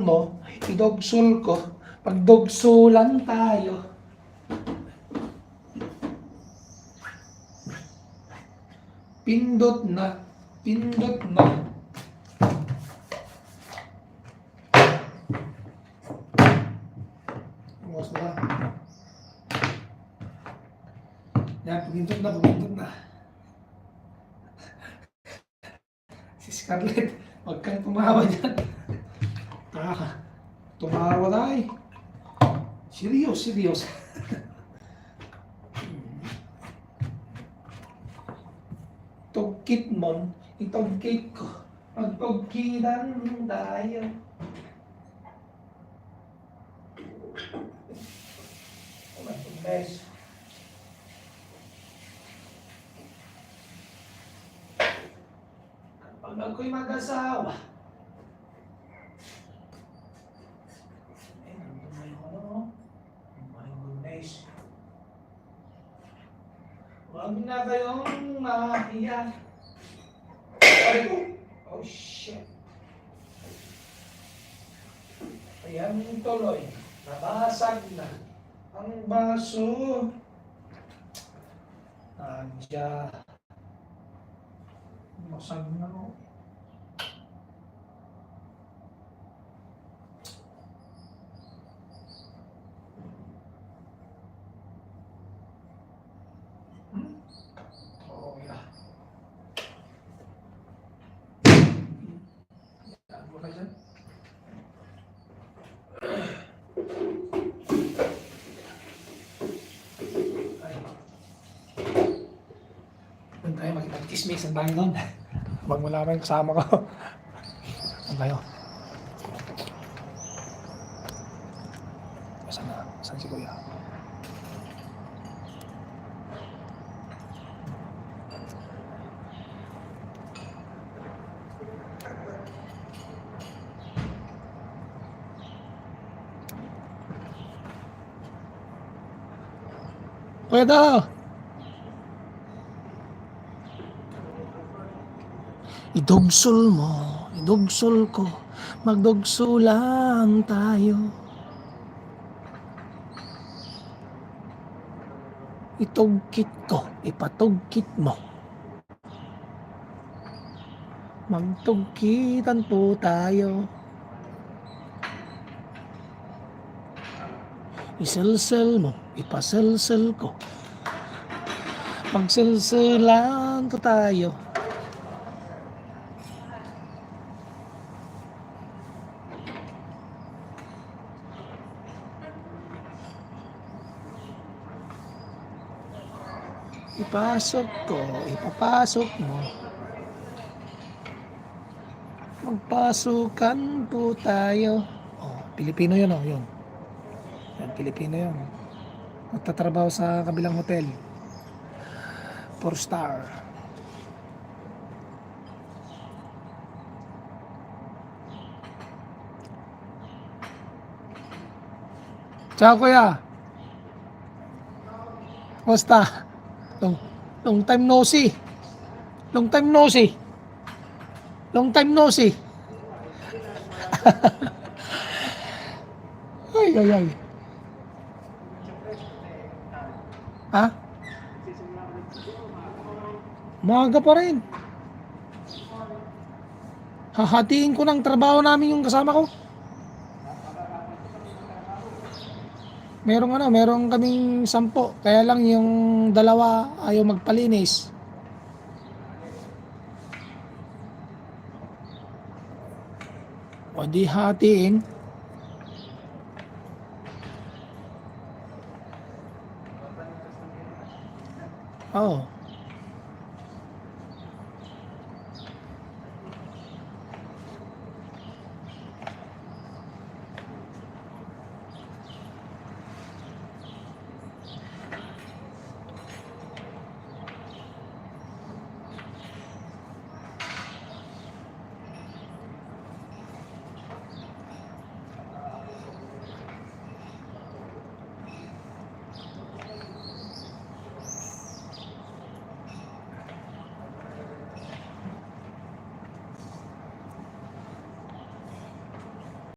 mo, idogsul ko. Pagdogsulan tayo. Pindot na, pindot na. Bukas na. Yan, pagindot na, pagindot na. Si Scarlett, huwag kang tumawa dyan. Taka, tumawa tayo. Serious, serious. Tugkit mon, itugkit ko. Magtugkitan tayo. Guys. Pag ako'y mag-asawa, Ay, nandun na yung ano, oh. My goodness. Huwag na kayong mahiya. Ay, oh. Oh, shit. Ayan tuloy. Nabasag na. Ang baso. Nandiyan. Masag na, oh. Hmm? Oh, yeah. Yan mo na dyan. Ay. Doon tayo makipag-chismis ang. Huwag mo lang yung kasama ko. Doon tayo. Saan na? Saan si Kuya? Kuya daw! Idugsol mo, idugsol ko, magdugsulan tayo. Itugkit ko, ipatugkit mo. Magtugkitan po tayo. Iselsel mo, ipaselsel ko. Magselselan to tayo. Ipasok ko, ipapasok mo. Magpasukan po tayo. Oh, Pilipino yun, oh, yun. Yan, Pilipino yun. Magtatrabaho sa kabilang hotel. Four star. Ciao, kuya. Kumusta? Long, long time no see. Long time no see. Long time no see. ay, ay, ay. Ha? Maaga pa rin. Hahatiin ko ng trabaho namin yung kasama ko. Merong ano, merong kaming sampo. Kaya lang yung dalawa ayaw magpalinis. O di hatiin. Oo.